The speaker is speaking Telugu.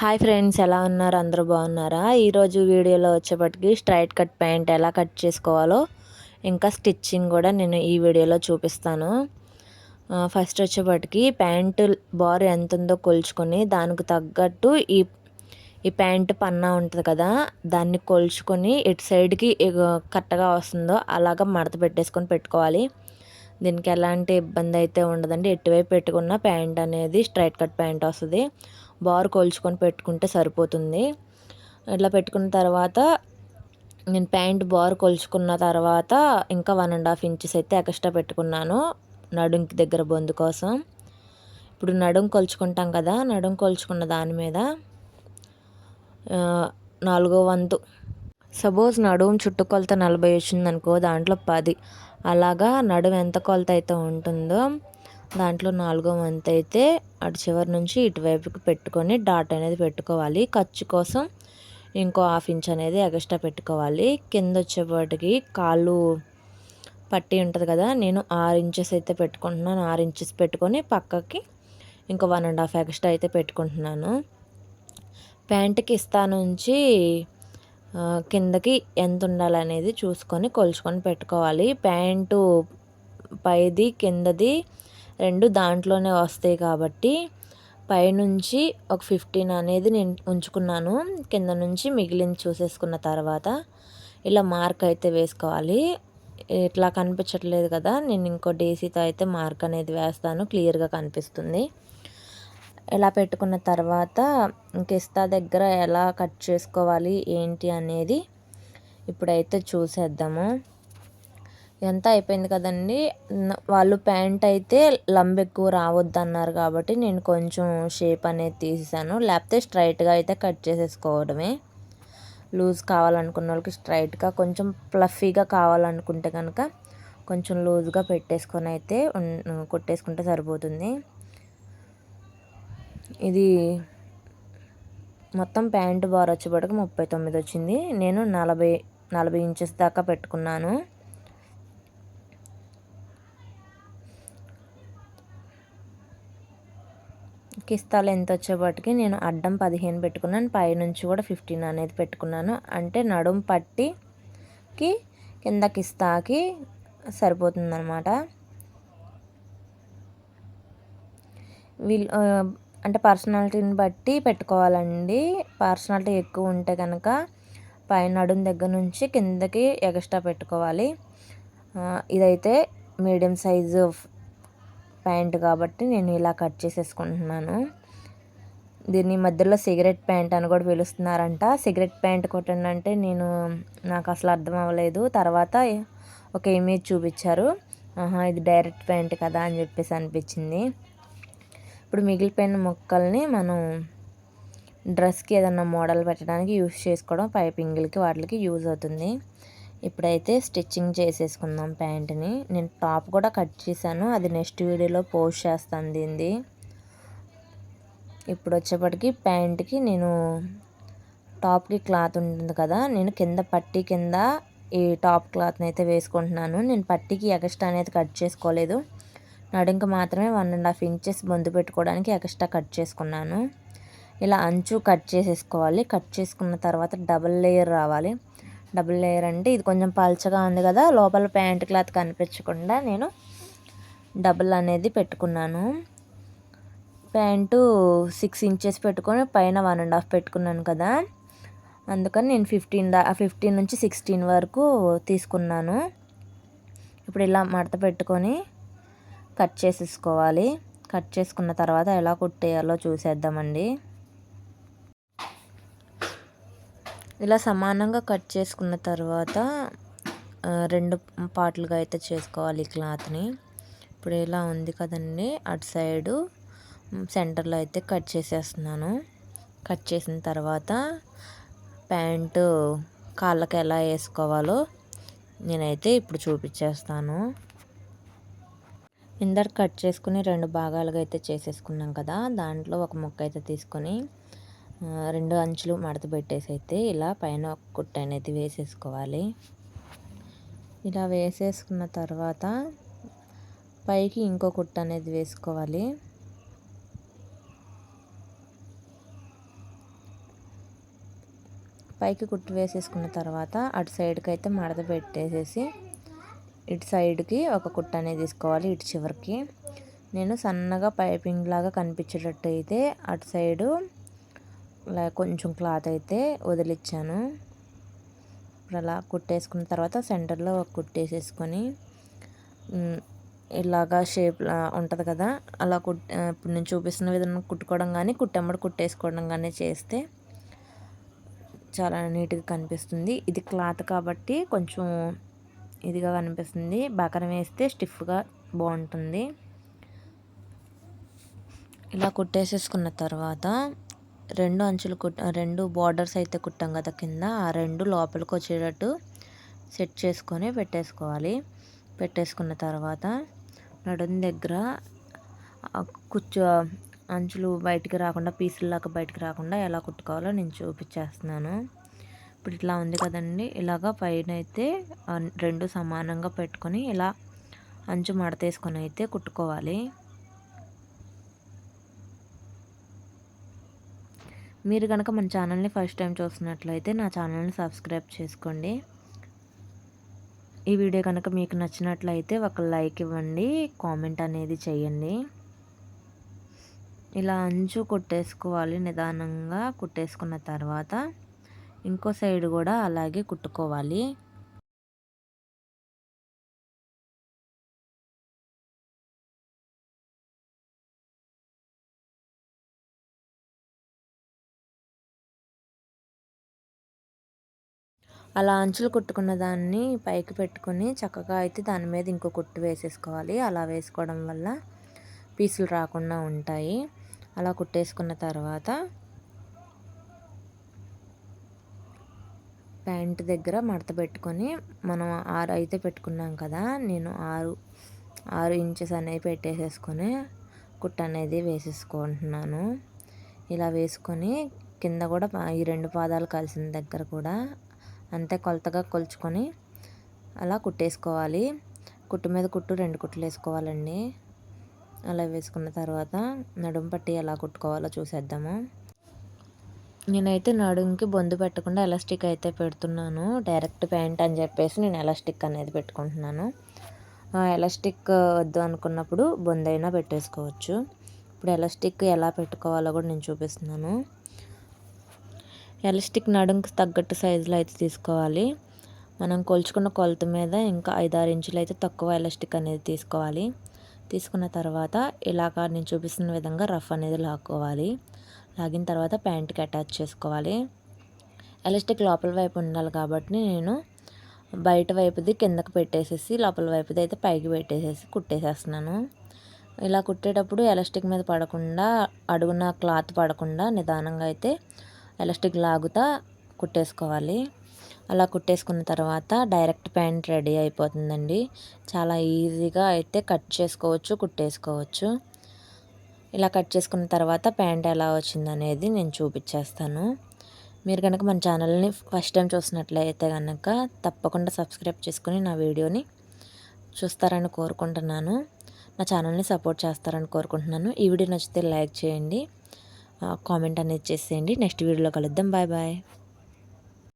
హాయ్ ఫ్రెండ్స్ ఎలా ఉన్నారు? అందరూ బాగున్నారా? ఈరోజు వీడియోలో వచ్చేప్పటికి స్ట్రైట్ కట్ ప్యాంట్ ఎలా కట్ చేసుకోవాలో ఇంకా స్టిచ్చింగ్ కూడా నేను ఈ వీడియోలో చూపిస్తాను. ఫస్ట్ వచ్చేప్పటికి ప్యాంటు బార్ ఎంత ఉందో కొలుచుకొని దానికి తగ్గట్టు ఈ ఈ ప్యాంటు పన్నా ఉంటుంది కదా దాన్ని కొలుచుకొని ఇటు సైడ్కి కరెక్ట్గా వస్తుందో అలాగ మడత పెట్టేసుకొని పెట్టుకోవాలి. దీనికి ఎలాంటి ఇబ్బంది అయితే ఉండదండి. ఎటువైపు పెట్టుకున్న ప్యాంట్ అనేది స్ట్రైట్ కట్ ప్యాంట్ వస్తుంది. బార్ కొలుచుకొని పెట్టుకుంటే సరిపోతుంది. ఇట్లా పెట్టుకున్న తర్వాత నేను ప్యాంట్ బార్ కొలుచుకున్న తర్వాత ఇంకా వన్ అండ్ హాఫ్ ఇంచెస్ అయితే ఎక్స్ట్రా పెట్టుకున్నాను నడుంకి దగ్గర బొందు కోసం. ఇప్పుడు నడుం కొలుచుకుంటాం కదా నడుం కొలుచుకున్న దాని మీద నాలుగో వంతు. సపోజ్ నడుము చుట్టుకొలత నలభై వచ్చిందనుకో దాంట్లో పది. అలాగా నడుం ఎంత కొలత అయితే ఉంటుందో దాంట్లో నాలుగో వంతు అయితే అటు చివరి నుంచి ఇటువైపుకి పెట్టుకొని డాట్ అనేది పెట్టుకోవాలి. ఖర్చు కోసం ఇంకో హాఫ్ ఇంచ్ అనేది ఎక్స్ట్రా పెట్టుకోవాలి. కింద వచ్చేపాటికి కాళ్ళు పట్టి ఉంటుంది కదా నేను ఆరు ఇంచెస్ అయితే పెట్టుకుంటున్నాను. ఆరు ఇంచెస్ పెట్టుకొని పక్కకి ఇంకో వన్ అండ్ హాఫ్ ఎక్స్ట్రా అయితే పెట్టుకుంటున్నాను. ప్యాంట్కి ఇస్తా నుంచి కిందకి ఎంత ఉండాలనేది చూసుకొని కొలుచుకొని పెట్టుకోవాలి. ప్యాంటు పైది కిందది రెండు దాంట్లోనే వస్తాయి కాబట్టి పైనుంచి ఒక ఫిఫ్టీన్ అనేది నేను ఉంచుకున్నాను. కింద నుంచి మిగిలింది చూసేసుకున్న తర్వాత ఇలా మార్క్ అయితే వేసుకోవాలి. ఇట్లా కనిపించట్లేదు కదా నేను ఇంకో డేసీతో అయితే మార్క్ అనేది వేస్తాను క్లియర్గా కనిపిస్తుంది. ఇలా పెట్టుకున్న తర్వాత ఇంకిస్తా దగ్గర ఎలా కట్ చేసుకోవాలి ఏంటి అనేది ఇప్పుడైతే చూసేద్దాము. ఎంత అయిపోయింది కదండి. వాళ్ళు ప్యాంట్ అయితే లంబ్ ఎక్కువ రావద్దు అన్నారు కాబట్టి నేను కొంచెం షేప్ అనేది తీసేసాను. లేకపోతే స్ట్రైట్గా అయితే కట్ చేసేసుకోవడమే. లూజ్ కావాలనుకున్న వాళ్ళకి స్ట్రైట్గా కొంచెం ప్లఫీగా కావాలనుకుంటే కనుక కొంచెం లూజ్గా పెట్టేసుకొని అయితే కొట్టేసుకుంటే సరిపోతుంది. ఇది మొత్తం ప్యాంటు బార్ వచ్చేపటికి ముప్పై తొమ్మిది వచ్చింది. నేను నలభై నలభై ఇంచెస్ దాకా పెట్టుకున్నాను. కిస్తాలు ఎంత వచ్చేపాటికి నేను అడ్డం పదిహేను పెట్టుకున్నాను పైనుంచి కూడా ఫిఫ్టీన్ అనేది పెట్టుకున్నాను. అంటే నడుం పట్టికి కింద కిస్తాకి సరిపోతుందన్నమాట. వీళ్ళు అంటే పర్సనాలిటీని బట్టి పెట్టుకోవాలండి. పర్సనాలిటీ ఎక్కువ ఉంటే కనుక పైన నడుం దగ్గర నుంచి కిందకి ఎక్స్ట్రా పెట్టుకోవాలి. ఇదైతే మీడియం సైజు ప్యాంట్ కాబట్టి నేను ఇలా కట్ చేసేసుకుంటున్నాను. దీన్ని మధ్యలో సిగరెట్ ప్యాంట్ అని కూడా పిలుస్తున్నారంట. సిగరెట్ ప్యాంట్ కొట్టండి అంటే నేను నాకు అసలు అర్థం అవ్వలేదు. తర్వాత ఒక ఇమేజ్ చూపించారు. ఇది డైరెక్ట్ ప్యాంట్ కదా అని చెప్పేసి అనిపించింది. ఇప్పుడు మిగిలిపోయిన మొక్కల్ని మనం డ్రెస్కి ఏదన్నా మోడల్ పెట్టడానికి యూస్ చేసుకోవడం పైపింగ్లకి వాటికి యూజ్ అవుతుంది. ఇప్పుడైతే స్టిచ్చింగ్ చేసేసుకుందాం ప్యాంట్ని. నేను టాప్ కూడా కట్ చేశాను. అది నెక్స్ట్ వీడియోలో పోస్ట్ చేస్తాను దీన్ని. ఇప్పుడు వచ్చేప్పటికి ప్యాంట్కి నేను టాప్కి క్లాత్ ఉంటుంది కదా నేను కింద పట్టి కింద ఈ టాప్ క్లాత్ని అయితే వేసుకుంటున్నాను. నేను పట్టికి ఎక్స్ట్రా అనేది కట్ చేసుకోలేదు. నడుంక మాత్రమే వన్ అండ్ హాఫ్ ఇంచెస్ బొందు పెట్టుకోవడానికి ఎక్స్ట్రా కట్ చేసుకున్నాను. ఇలా అంచు కట్ చేసేసుకోవాలి. కట్ చేసుకున్న తర్వాత డబల్ లేయర్ రావాలి. డబుల్ లేయర్ అంటే ఇది కొంచెం పల్చగా ఉంది కదా లోపల ప్యాంట్ క్లాత్ కనిపించకుండా నేను డబుల్ అనేది పెట్టుకున్నాను. ప్యాంటు సిక్స్ ఇంచెస్ పెట్టుకొని పైన వన్ అండ్ హాఫ్ పెట్టుకున్నాను కదా. అందుకని నేను ఫిఫ్టీన్ దా ఫిఫ్టీన్ నుంచి సిక్స్టీన్ వరకు తీసుకున్నాను. ఇప్పుడు ఇలా మడత పెట్టుకొని కట్ చేసేసుకోవాలి. కట్ చేసుకున్న తర్వాత ఎలా కుట్టేయాలో చూసేద్దామండి. ఇలా సమానంగా కట్ చేసుకున్న తర్వాత రెండు పార్ట్లుగా అయితే చేసుకోవాలి ఈ క్లాత్ని. ఇప్పుడు ఇలా ఉంది కదండి అటు సైడు సెంటర్లో అయితే కట్ చేసేస్తున్నాను. కట్ చేసిన తర్వాత ప్యాంటు కాళ్ళకి ఎలా వేసుకోవాలో నేనైతే ఇప్పుడు చూపించేస్తాను. ఇందరు కట్ చేసుకుని రెండు భాగాలుగా అయితే చేసేసుకున్నాం కదా దాంట్లో ఒక ముక్క అయితే తీసుకొని రెండు అంచులు మడత పెట్టేసి అయితే ఇలా పైన ఒక కుట్ట అనేది వేసేసుకోవాలి. ఇలా వేసేసుకున్న తర్వాత పైకి ఇంకో కుట్ట అనేది వేసుకోవాలి. పైకి కుట్టు వేసేసుకున్న తర్వాత అటు సైడ్కి అయితే మడత పెట్టేసేసి ఇటు సైడ్కి ఒక కుట్ట అనేది తీసుకోవాలి ఇటు చివరికి. నేను సన్నగా పైపింగ్ లాగా కనిపించేటట్టు అయితే అటు సైడు కొంచెం క్లాత్ అయితే వదిలిచ్చాను. ఇప్పుడు అలా కుట్టేసుకున్న తర్వాత సెంటర్లో ఒక కుట్టేసేసుకొని ఇలాగా షేప్ ఉంటుంది కదా అలా కుట్ ఇప్పుడు నేను చూపిస్తున్న విధంగా కుట్టుకోవడం కానీ కుట్టమ్మడి కుట్టేసుకోవడం కానీ చేస్తే చాలా నీట్గా కనిపిస్తుంది. ఇది క్లాత్ కాబట్టి కొంచెం ఇదిగా కనిపిస్తుంది. బకరం వేస్తే స్టిఫ్గా బాగుంటుంది. ఇలా కుట్టేసేసుకున్న తర్వాత రెండు అంచులు కుట్ రెండు బార్డర్స్ అయితే కుట్టాం కదా కింద ఆ రెండు లోపలికి వచ్చేటట్టు సెట్ చేసుకొని పెట్టేసుకోవాలి. పెట్టేసుకున్న తర్వాత నడుం దగ్గర కుచ్చు అంచులు బయటికి రాకుండా పీసుల్లాగా బయటికి రాకుండా ఎలా కుట్టుకోవాలో నేను చూపించేస్తున్నాను. ఇప్పుడు ఇట్లా ఉంది కదండి ఇలాగ పైన అయితే రెండు సమానంగా పెట్టుకొని ఇలా అంచు మడతేసుకొని అయితే కుట్టుకోవాలి. మీరు కనుక మన ఛానల్ని ఫస్ట్ టైం చూస్తున్నట్లయితే నా ఛానల్ని సబ్స్క్రైబ్ చేసుకోండి. ఈ వీడియో కనుక మీకు నచ్చినట్లయితే ఒక లైక్ ఇవ్వండి కామెంట్ అనేది చేయండి. ఇలా అంచు కుట్టేసుకోవాలి నిదానంగా కుట్టేసుకున్న తర్వాత ఇంకో సైడ్ కూడా అలాగే కుట్టుకోవాలి. అలా అంచులు కుట్టుకున్న దాన్ని పైకి పెట్టుకుని చక్కగా అయితే దాని మీద ఇంకో కుట్టు వేసేసుకోవాలి. అలా వేసుకోవడం వల్ల పీసులు రాకుండా ఉంటాయి. అలా కుట్టేసుకున్న తర్వాత ప్యాంట్ దగ్గర మడత పెట్టుకొని మనం ఆరు అయితే పెట్టుకున్నాం కదా నేను ఆరు ఆరు ఇంచెస్ అనేవి పెట్టేసేసుకొని కుట్ట అనేది వేసేసుకుంటున్నాను. ఇలా వేసుకొని కింద కూడా ఈ రెండు పాదాలు కలిసిన దగ్గర కూడా అంతే కొలతగా కొలుచుకొని అలా కుట్టేసుకోవాలి. కుట్టు మీద కుట్టు రెండు కుట్లు వేసుకోవాలండి. అలా వేసుకున్న తర్వాత నడుం పట్టి ఎలా కుట్టుకోవాలో చూసేద్దాము. నేనైతే నడుంకి బొందు పెట్టకుండా ఎలాస్టిక్ అయితే పెడుతున్నాను. డైరెక్ట్ ప్యాంట్ అని చెప్పేసి నేను ఎలాస్టిక్ అనేది పెట్టుకుంటున్నాను. ఎలాస్టిక్ వద్దు అనుకున్నప్పుడు బొందైనా పెట్టేసుకోవచ్చు. ఇప్పుడు ఎలాస్టిక్ ఎలా పెట్టుకోవాలో కూడా నేను చూపిస్తున్నాను. ఎలాస్టిక్ నడుంకి తగ్గట్టు సైజులో అయితే తీసుకోవాలి. మనం కొలుచుకున్న కొలత మీద ఇంకా ఐదారు ఇంచులు అయితే తక్కువ ఎలాస్టిక్ అనేది తీసుకోవాలి. తీసుకున్న తర్వాత ఇలాగా నేను చూపిస్తున్న విధంగా రఫ్ అనేది లాక్కోవాలి. లాగిన తర్వాత ప్యాంట్కి అటాచ్ చేసుకోవాలి. ఎలాస్టిక్ లోపల వైపు ఉండాలి కాబట్టి నేను బయట వైపుది కిందకు పెట్టేసేసి లోపల వైపుది అయితే పైకి పెట్టేసేసి కుట్టేసేస్తున్నాను. ఇలా కుట్టేటప్పుడు ఎలాస్టిక్ మీద పడకుండా అడుగున క్లాత్ పడకుండా నిదానంగా అయితే ఎలాస్టిక్ లాగుతా కుట్టేసుకోవాలి. అలా కుట్టేసుకున్న తర్వాత డైరెక్ట్ ప్యాంట్ రెడీ అయిపోతుందండి. చాలా ఈజీగా అయితే కట్ చేసుకోవచ్చు కుట్టేసుకోవచ్చు. ఇలా కట్ చేసుకున్న తర్వాత ప్యాంట్ ఎలా వచ్చిందనేది నేను చూపించేస్తాను మీరు కనుక మన ఛానల్ని ఫస్ట్ టైం చూసినట్లయితే కనుక తప్పకుండా సబ్స్క్రైబ్ చేసుకుని నా వీడియోని చూస్తారని కోరుకుంటున్నాను. నా ఛానల్ని సపోర్ట్ చేస్తారని కోరుకుంటున్నాను. ఈ వీడియో నచ్చితే లైక్ చేయండి. కామెంట్ అనేది చేసేయండి. నెక్స్ట్ వీడియోలో కలుద్దాం. Bye bye.